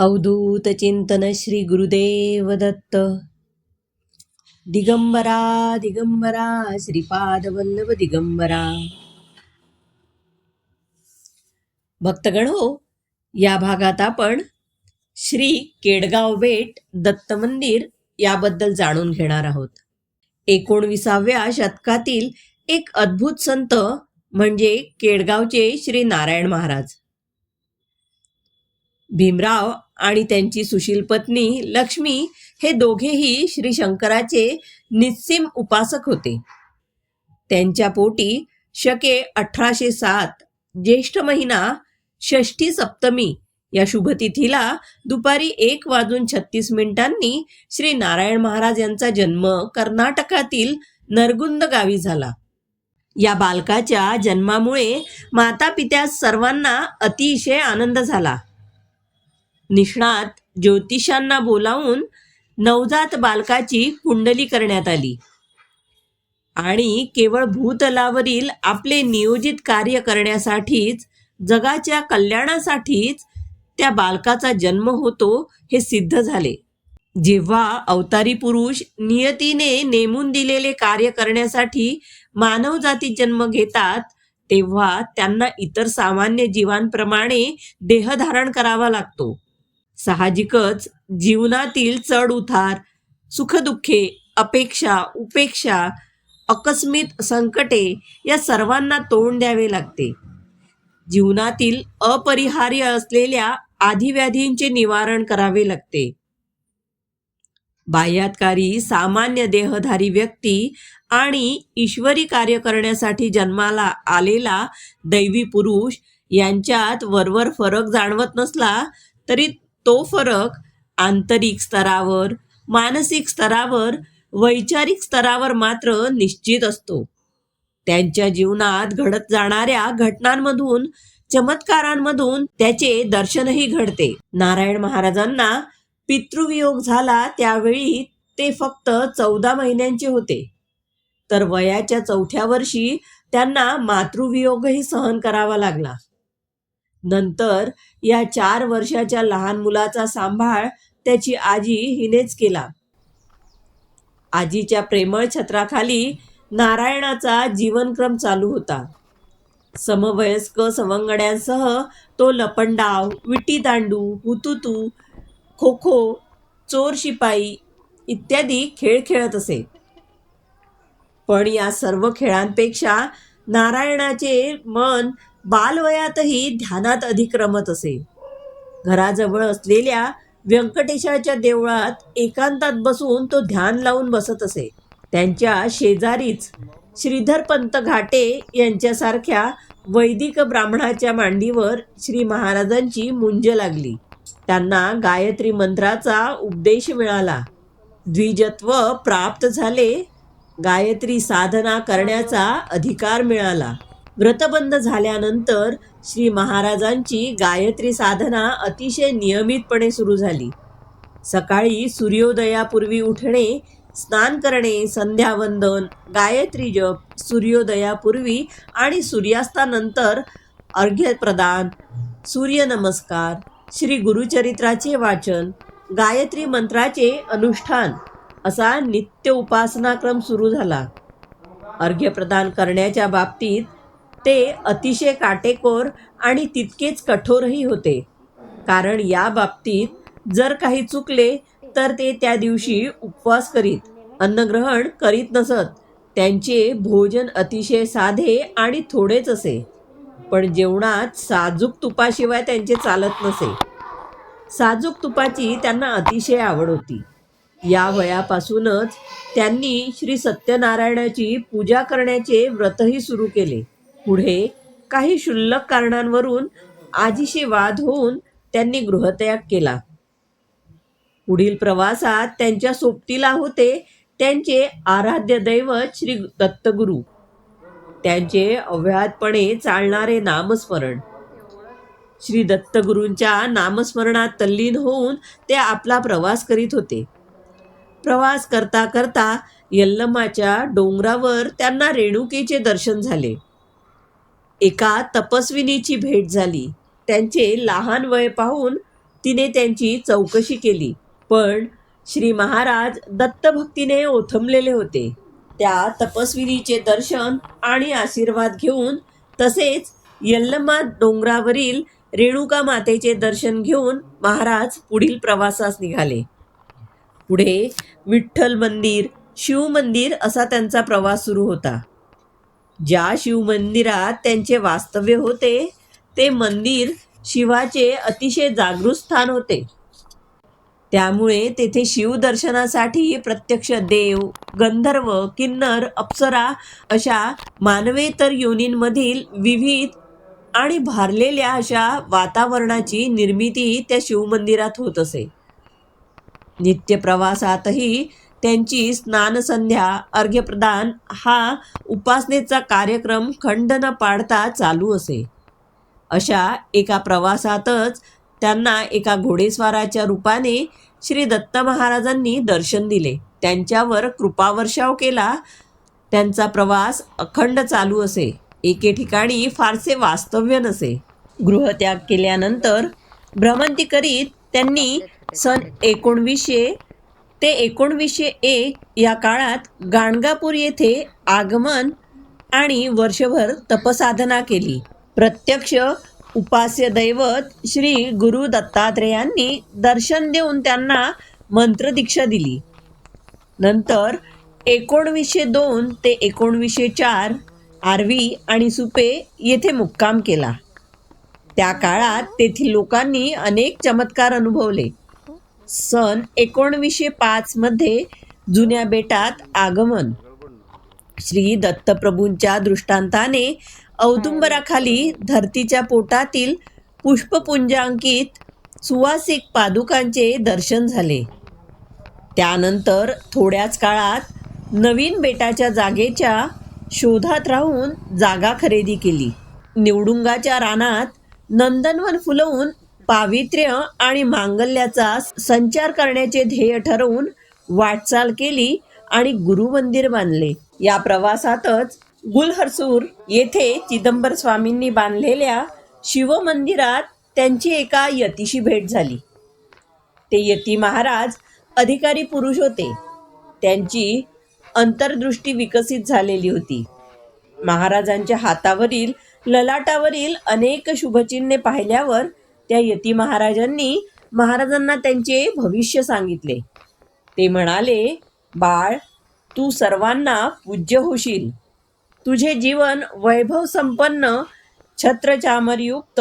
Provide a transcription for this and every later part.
अवधूत चिंतन श्री गुरुदेव दत्त। दिगंबरा दिगंबरा श्रीपाद वल्लभ दिगंबरा। भक्तगण हो या भागात आपण श्री केडगाव बेट दत्त मंदिर याबद्दल जाणून घेणार आहोत. एकोणविसाव्या शतकातील एक अद्भुत संत म्हणजे केडगावचे श्री नारायण महाराज. भीमराव आणि त्यांची सुशील पत्नी लक्ष्मी हे दोघेही श्री शंकराचे निस्सीम उपासक होते. त्यांच्या पोटी शके अठराशे सात ज्येष्ठ महिना षष्ठी सप्तमी या शुभतिथीला दुपारी एक वाजून छत्तीस मिनिटांनी श्री नारायण महाराज यांचा जन्म कर्नाटकातील नरगुंद गावी झाला. या बालकाच्या जन्मामुळे माता पित्या सर्वांना अतिशय आनंद झाला. निष्णात ज्योतिषांना बोलावून नवजात बालकाची कुंडली करण्यात आली. आणि केवळ भूतलावरील आपले नियोजित कार्य करण्यासाठीच जगाच्या कल्याणासाठीच त्या बालकाचा जन्म होतो हे सिद्ध झाले. जेव्हा अवतारी पुरुष नियतीने नेमून दिलेले कार्य करण्यासाठी मानवजाती जन्म घेतात तेव्हा त्यांना इतर सामान्य जीवांप्रमाणे देहधारण करावा लागतो. साहजिकच जीवनातील चढ उतार सुखदुःखे अपेक्षा उपेक्षा अकस्मित संकटे या सर्वांना तोंड द्यावे लागते. जीवनातील अपरिहार्य असलेल्या आधिव्याधींचे निवारण करावे लागते. बाह्यातकारी सामान्य देहधारी व्यक्ती आणि ईश्वरी कार्य करण्यासाठी जन्माला आलेला दैवी पुरुष यांच्यात वरवर फरक जाणवत नसला तरी तो फरक आंतरिक स्तरावर मानसिक स्तरावर वैचारिक स्तरावर मात्र निश्चित असतो. त्यांच्या जीवनात घडत जाणाऱ्या घटनांमधून चमत्कारांमधून त्याचे दर्शनही घडते. नारायण महाराजांना पितृवियोग झाला त्यावेळी ते फक्त चौदा महिन्यांचे होते. तर वयाच्या चौथ्या वर्षी त्यांना मातृवियोगही सहन करावा लागला. नंतर या चार वर्षाच्या लहान मुलाचा सांभाळ त्याची आजी हिनेच केला. आजीच्या प्रेमळ छत्राखाली नारायणाचा जीवनक्रम चालू होता. समवयस्क सवंगड्यांसह तो लपंडाव विटी दांडू हुतुतू खो खो चोर शिपाई इत्यादी खेळ खेळत असे. पण या सर्व खेळांपेक्षा नारायणाचे मन बालवयातही ध्यानात अधिक रमत असे. घराजवळ असलेल्या व्यंकटेशाच्या देवळात एकांतात बसून तो ध्यान लावून बसत असे. त्यांच्या शेजारीच श्रीधर पंत घाटे यांच्यासारख्या वैदिक ब्राह्मणाच्या मांडीवर श्री महाराजांची मुंज लागली. त्यांना गायत्री मंत्राचा उपदेश मिळाला. द्विजत्व प्राप्त झाले गायत्री साधना करण्याचा अधिकार मिळाला. व्रतबंद झाल्यानंतर श्री महाराजांची गायत्री साधना अतिशय नियमितपणे सुरू झाली. सकाळी सूर्योदयापूर्वी उठणे स्नान करणे संध्यावंदन गायत्री जप सूर्योदयापूर्वी आणि सूर्यास्तानंतर अर्घ्यप्रदान सूर्यनमस्कार श्री गुरुचरित्राचे वाचन गायत्री मंत्राचे अनुष्ठान असा नित्य उपासनाक्रम सुरू झाला. अर्घ्यप्रदान करण्याच्या बाबतीत ते अतिशय काटेकोर आणि तितकेच कठोरही होते. कारण या बाबतीत जर काही चुकले तर ते त्या दिवशी उपवास करीत अन्नग्रहण करीत नसत. त्यांचे भोजन अतिशय साधे आणि थोडेच असे. पण जेवणात साजूक तुपाशिवाय त्यांचे चालत नसे. साजूक तुपाची त्यांना अतिशय आवड होती. या वयापासूनच त्यांनी श्री सत्यनारायणाची पूजा करण्याचे व्रतही सुरू केले. पुढे काही क्षुल्लक कारणांवरून आजीशी वाद होऊन त्यांनी गृहत्याग केला. पुढील प्रवासात त्यांच्या सोबतीला होते त्यांचे आराध्य दैवत श्री दत्तगुरू. त्यांचे अव्याहतपणे चालणारे नामस्मरण. श्री दत्तगुरूंच्या नामस्मरणात तल्लीन होऊन ते आपला प्रवास करीत होते. प्रवास करता करता यल्लमाच्या डोंगरावर त्यांना रेणुकेचे दर्शन झाले. एका तपस्विनीची भेट झाली. त्यांचे लहान वय पाहून तिने त्यांची चौकशी केली. पण श्री महाराज दत्तभक्तीने ओथंबलेले होते. त्या तपस्विनीचे दर्शन आणि आशीर्वाद घेऊन तसेच यल्लमा डोंगरावरील रेणुका मातेचे दर्शन घेऊन महाराज पुढील प्रवासास निघाले. पुढे विठ्ठल मंदिर शिव मंदिर असा त्यांचा प्रवास सुरू होता. ज्या शिव मंदिरात त्यांचे वास्तव्य होते ते मंदिर शिवाचे अतिशय जागृत स्थान होते. त्यामुळे तेथे शिवदर्शनासाठी प्रत्यक्ष देव गंधर्व किन्नर अप्सरा अशा मानवेतर योनींमधील विविध आणि भारलेल्या अशा वातावरणाची निर्मिती त्या शिवमंदिरात होत असे. नित्य प्रवासातही त्यांची स्नानसंध्या अर्घ्यप्रदान हा उपासनेचा कार्यक्रम खंड न पाडता चालू असे. अशा एका प्रवासातच त्यांना एका घोडेस्वाराच्या रूपाने श्री दत्त महाराजांनी दर्शन दिले. त्यांच्यावर कृपावर्षाव केला. त्यांचा प्रवास अखंड चालू असे. एके ठिकाणी फारसे वास्तव्य नसे. गृहत्याग केल्यानंतर भ्रमंती करीत त्यांनी सन एकोणवीसशे ते एकोणवीसशे एक या काळात गाणगापूर येथे आगमन आणि वर्षभर तपसाधना केली. प्रत्यक्ष उपास्य दैवत श्री गुरु दत्तात्रेयांनी दर्शन देऊन त्यांना मंत्रदीक्षा दिली. नंतर एकोणवीसशे दोन ते एकोणवीसशे चार आर्वी आणि सुपे येथे मुक्काम केला. त्या काळात तेथील लोकांनी अनेक चमत्कार अनुभवले. सन एकोणवीसशे पाचमध्ये जुन्या बेटात आगमन. श्री दत्तप्रभूंच्या दृष्टांताने औदुंबराखाली धरतीच्या पोटातील पुष्पपुंजांकित सुवासिक पादुकांचे दर्शन झाले. त्यानंतर थोड्याच काळात नवीन बेटाच्या जागेच्या शोधात राहून जागा खरेदी केली. निवडुंगाच्या रानात नंदनवन फुलवून पावित्र्य आणि मांगल्याचा संचार करण्याचे ध्येय ठरवून वाटचाल केली आणि गुरुमंदिर बांधले. या प्रवासातच गुलहरसूर येथे चिदंबर स्वामींनी बांधलेल्या शिवमंदिरात त्यांची एका यतीशी भेट झाली. ते यती महाराज अधिकारी पुरुष होते. त्यांची अंतर्दृष्टी विकसित झालेली होती. महाराजांच्या हातावरील ललाटावरील अनेक शुभचिन्हे पाहिल्यावर त्या यती महाराजांनी महाराजांना त्यांचे भविष्य सांगितले. ते म्हणाले बाळ तू सर्वांना पूज्य होशील. तुझे जीवन वैभव संपन्न छत्रचामरयुक्त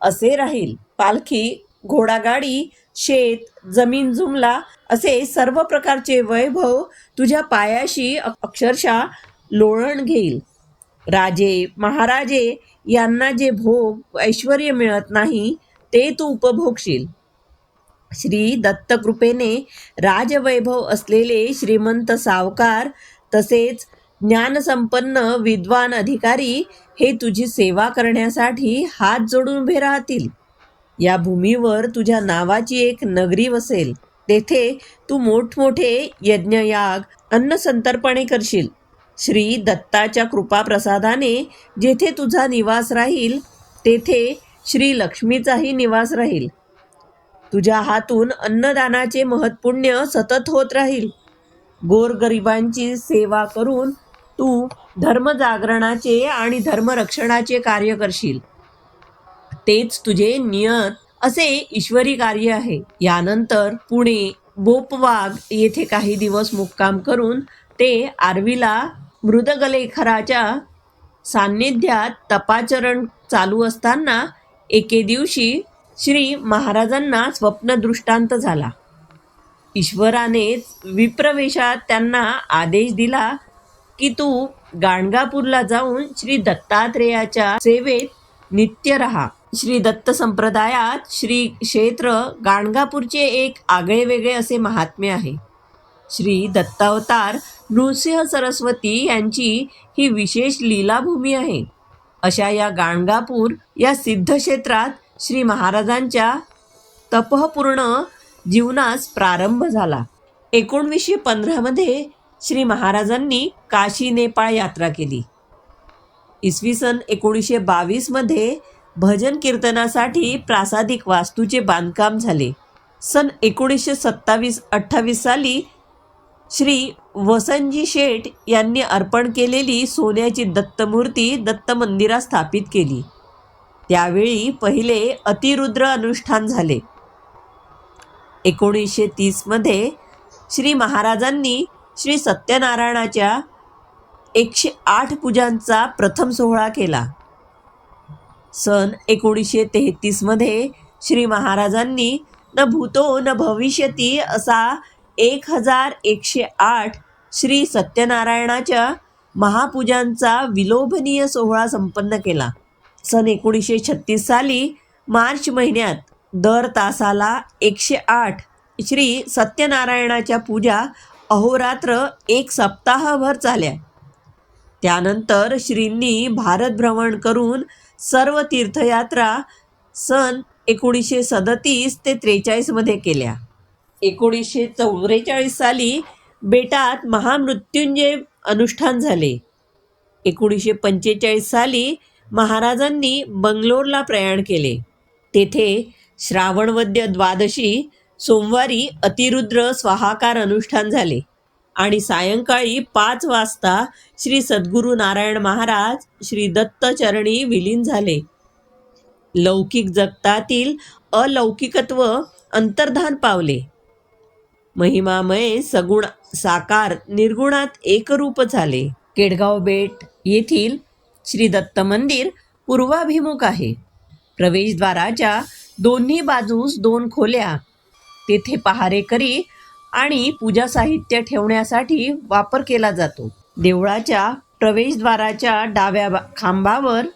असे राहील. पालखी घोडागाडी शेत जमीन जुमला असे सर्व प्रकारचे वैभव तुझ्या पायाशी अक्षरशः लोळण घेईल. राजे महाराजे यांना जे भोग ऐश्वर मिळत नाही ते तू उपभोगशील. श्री दत्तकृपेने राजवैभव असलेले श्रीमंत सावकार तसेच ज्ञानसंपन्न विद्वान अधिकारी हे तुझी सेवा करण्यासाठी हात जोडून उभे राहतील. या भूमीवर तुझ्या नावाची एक नगरी वसेल. तेथे तू मोठमोठे यज्ञयाग अन्न संतर्पणे करशील. श्री दत्ताच्या कृपाप्रसादाने जेथे तुझा निवास राहील तेथे श्री लक्ष्मीचाही निवास राहील. तुझ्या हातून अन्नदानाचे महत्पुण्य सतत होत राहील. गोरगरिबांची सेवा करून तू धर्मजागरणाचे आणि धर्मरक्षणाचे कार्य करशील. तेच तुझे नियत असे ईश्वरी कार्य आहे. यानंतर पुणे बोपवाग येथे काही दिवस मुक्काम करून ते आर्वीला मृदगलेखराच्या सान्निध्यात तपाचरण चालू असताना एके दिवशी श्री महाराजांना स्वप्नदृष्टांत झाला. ईश्वरानेच विप्रवेशात त्यांना आदेश दिला की तू गाणगापूरला जाऊन श्री दत्तात्रेयाच्या सेवेत नित्य राहा. श्री दत्त संप्रदायात श्री क्षेत्र गाणगापूरचे एक आगळे वेगळे असे महात्म्य आहे. श्री दत्तावतार नृसिंह सरस्वती यांची ही विशेष लीलाभूमी आहे. अशा या गाणगापूर या सिद्धक्षेत्रात श्री महाराजांच्या तपपूर्ण जीवनास प्रारंभ झाला. एकोणवीसशे पंधरामध्ये श्री महाराजांनी काशी नेपाळ यात्रा केली. इसवी सन एकोणीसशे बावीसमध्ये भजन कीर्तनासाठी प्रासादिक वास्तूचे बांधकाम झाले. सन एकोणीसशे सत्तावीस अठ्ठावीस साली श्री वसंतजी शेठ यांनी अर्पण केलेली सोन्याची दत्तमूर्ती दत्त मंदिरात स्थापित केली. त्यावेळी पहिले अतिरुद्र अनुष्ठान झाले. एकोणीसशे तीसमध्ये श्री महाराजांनी श्री सत्यनारायणाच्या एकशे आठ पूजांचा प्रथम सोहळा केला. सन एकोणीसशे तेहतीसमध्ये श्री महाराजांनी न भूतो न भविष्यती असा एक हजार एकशे आठ श्री सत्यनारायणाच्या महापूजांचा विलोभनीय सोहळा संपन्न केला. सन एकोणीसशे छत्तीस साली मार्च महिन्यात दर तासाला एकशे आठ श्री सत्यनारायणाच्या पूजा अहोरात्र एक सप्ताहभर चाल्या. त्यानंतर श्रींनी भारतभ्रमण करून सर्व तीर्थयात्रा सन एकोणीसशे सदतीस ते त्रेचाळीसमध्ये केल्या. एकोणीसशे चौवेचाळीस साली बेटात महामृत्युंजय अनुष्ठान झाले. एकोणीसशे पंचेचाळीस साली महाराजांनी बंगलोरला प्रयाण केले. तेथे श्रावणवद्य द्वादशी सोमवारी अतिरुद्र स्वाहाकार अनुष्ठान झाले आणि सायंकाळी पाच वाजता श्री सद्गुरू नारायण महाराज श्री दत्तचरणी विलीन झाले. लौकिक जगतातील अलौकिकत्व अंतर्धान पावले. महिमामय सगुण साकार निर्गुणात एकरूप झाले. केडगाव बेट येथील श्री दत्त मंदिर पूर्वाभिमुख आहे. प्रवेशद्वाराच्या दोन्ही बाजूस दोन खोल्या. तेथे पहारेकरी आणि पूजा साहित्य ठेवण्यासाठी वापर केला जातो. देवळाच्या प्रवेशद्वाराच्या डाव्या बा- खांबावर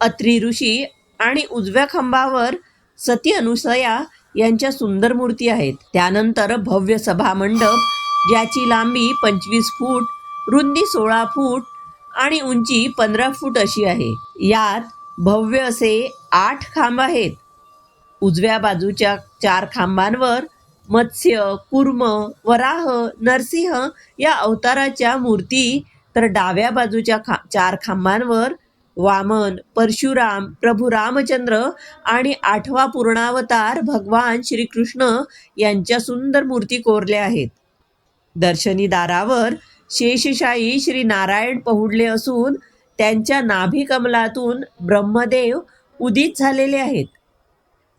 अत्री ऋषी आणि उजव्या खांबावर सती अनुसया यांच्या सुंदर मूर्ती आहेत. त्यानंतर भव्य सभा मंडप ज्याची लांबी पंचवीस फूट रुंदी सोळा फूट आणि उंची पंधरा फूट अशी आहे. यात भव्य असे आठ खांब आहेत. उजव्या बाजूच्या चार खांबांवर मत्स्य कुर्म वराह नरसिंह या अवताराच्या मूर्ती तर डाव्या बाजूच्या खा चार खांबांवर वामन परशुराम प्रभू रामचंद्र आणि आठवा पूर्णावतार भगवान श्रीकृष्ण यांच्या सुंदर मूर्ती कोरल्या आहेत. दर्शनी दारावर शेषशाही श्री नारायण पहुडले असून त्यांच्या नाभिकमलातून ब्रह्मदेव उदित झालेले आहेत.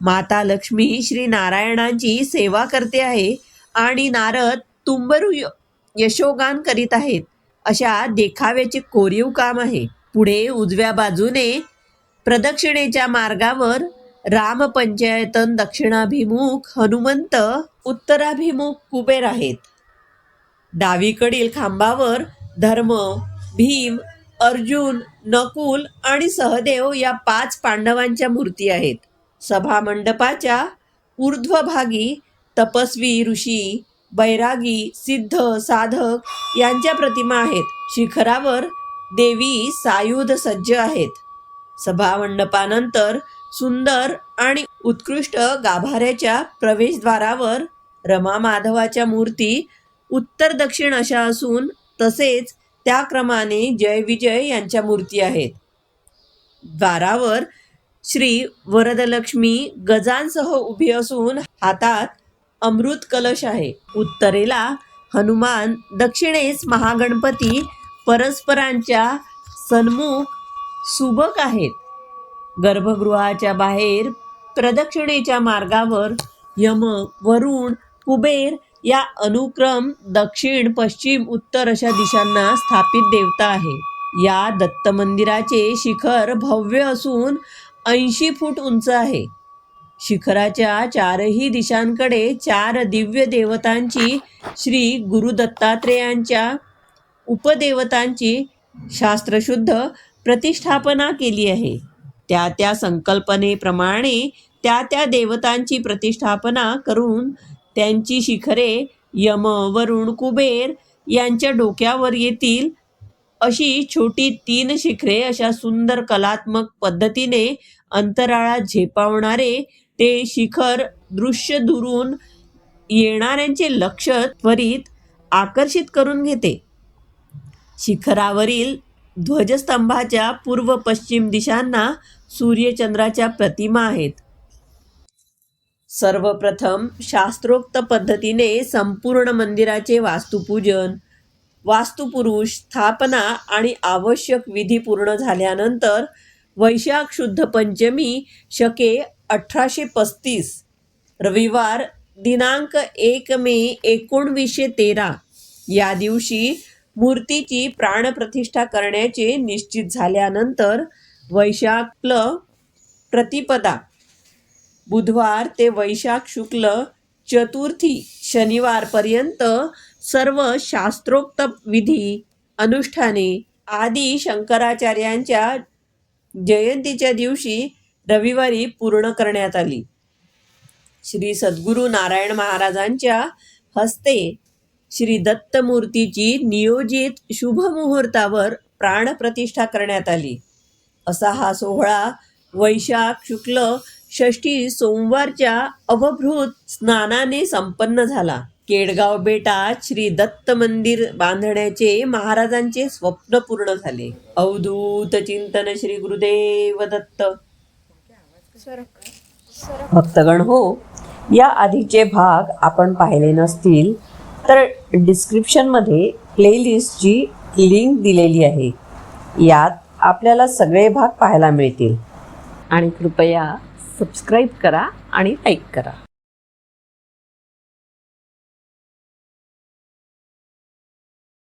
माता लक्ष्मी श्री नारायणांची सेवा करते आहे आणि नारद तुंबरू य- यशोगान करीत आहेत. अशा देखाव्याचे कोरीव काम आहे. पुढे उजव्या बाजूने प्रदक्षिणेच्या मार्गावर रामपंचायतन दक्षिणाभिमुख हनुमंत उत्तराभिमुख कुबेर आहेत. डावीकडील खांबावर धर्म भीम अर्जुन नकुल आणि सहदेव या पाच पांडवांच्या मूर्ती आहेत. सभा मंडपाच्या ऊर्ध्वभागी तपस्वी ऋषी बैरागी सिद्ध साधक यांच्या प्रतिमा आहेत. शिखरावर देवी सायुध सज्ज आहेत. सभामंडपानंतर सुंदर आणि उत्कृष्ट गाभाऱ्याच्या प्रवेशद्वारावर रमा माधवाच्या मूर्ती उत्तर दक्षिण अशा असून तसेच त्या क्रमाने जय विजय यांच्या मूर्ती आहेत. द्वारावर श्री वरदलक्ष्मी गजांसह उभी असून हातात अमृत कलश आहे. उत्तरेला हनुमान दक्षिणेस महागणपती परस्परांच्या सन्मुख सुबक आहेत. गर्भगृहाच्या बाहेर प्रदक्षिणेच्या मार्गावर यम वरुण कुबेर या अनुक्रम दक्षिण पश्चिम उत्तर अशा दिशांना स्थापित देवता आहे या दत्त मंदिराचे शिखर भव्य असून ऐंशी फूट उंच आहे. शिखराच्या चारही दिशांकडे चार दिव्य देवतांची श्री गुरु दत्तात्रेयांच्या उपदेवतांची शास्त्रशुद्ध प्रतिष्ठापना केली आहे. त्या त्या संकल्पनेप्रमाणे त्या त्या देवतांची प्रतिष्ठापना करून त्यांची शिखरे यम वरुण कुबेर यांच्या डोक्यावर येतील अशी छोटी तीन शिखरे अशा सुंदर कलात्मक पद्धतीने अंतराळात झेपावणारे ते शिखर दृश्य दुरून येणाऱ्यांचे लक्ष त्वरित आकर्षित करून घेते. शिखरावरील ध्वजस्तंभाच्या पूर्व पश्चिम दिशांना सूर्यचंद्राच्या प्रतिमा आहेत. सर्वप्रथम शास्त्रोक्त पद्धतीने संपूर्ण मंदिराचे वास्तुपूजन वास्तुपुरुष स्थापना आणि आवश्यक विधी पूर्ण झाल्यानंतर वैशाख शुद्ध पंचमी शके अठराशे पस्तीस रविवार दिनांक एक मे एकोणवीसशे तेरा या दिवशी मूर्तीची प्राणप्रतिष्ठा करण्याचे निश्चित झाल्यानंतर वैशाखल प्रतिपदा. बुधवार ते वैशाख शुक्ल चतुर्थी शनिवारपर्यंत सर्व शास्त्रोक्त विधी अनुष्ठाने आदी शंकराचार्यांच्या जयंतीच्या दिवशी रविवारी पूर्ण करण्यात आली. श्री सद्गुरू नारायण महाराजांच्या हस्ते श्री दत्तमूर्तीची नियोजित शुभमुहूर्तावर प्राणप्रतिष्ठा करण्यात आली. असा हा सोहळा वैशाख शुक्ल षष्ठी सोमवारच्या अवभृत स्नानाने संपन्न झाला. केडगाव बेटात श्री दत्त मंदिर बांधण्याचे महाराजांचे स्वप्न पूर्ण झाले. अवधूत चिंतन श्री गुरुदेव दत्त. भक्तगण हो या आधीचे भाग आपण पाहिले नसतील तर डिस्क्रिप्शनमध्ये प्लेलिस्टची लिंक दिलेली आहे. यात आपल्याला सगळे भाग पाहायला मिळतील. आणि कृपया सबस्क्राईब करा आणि लाईक करा.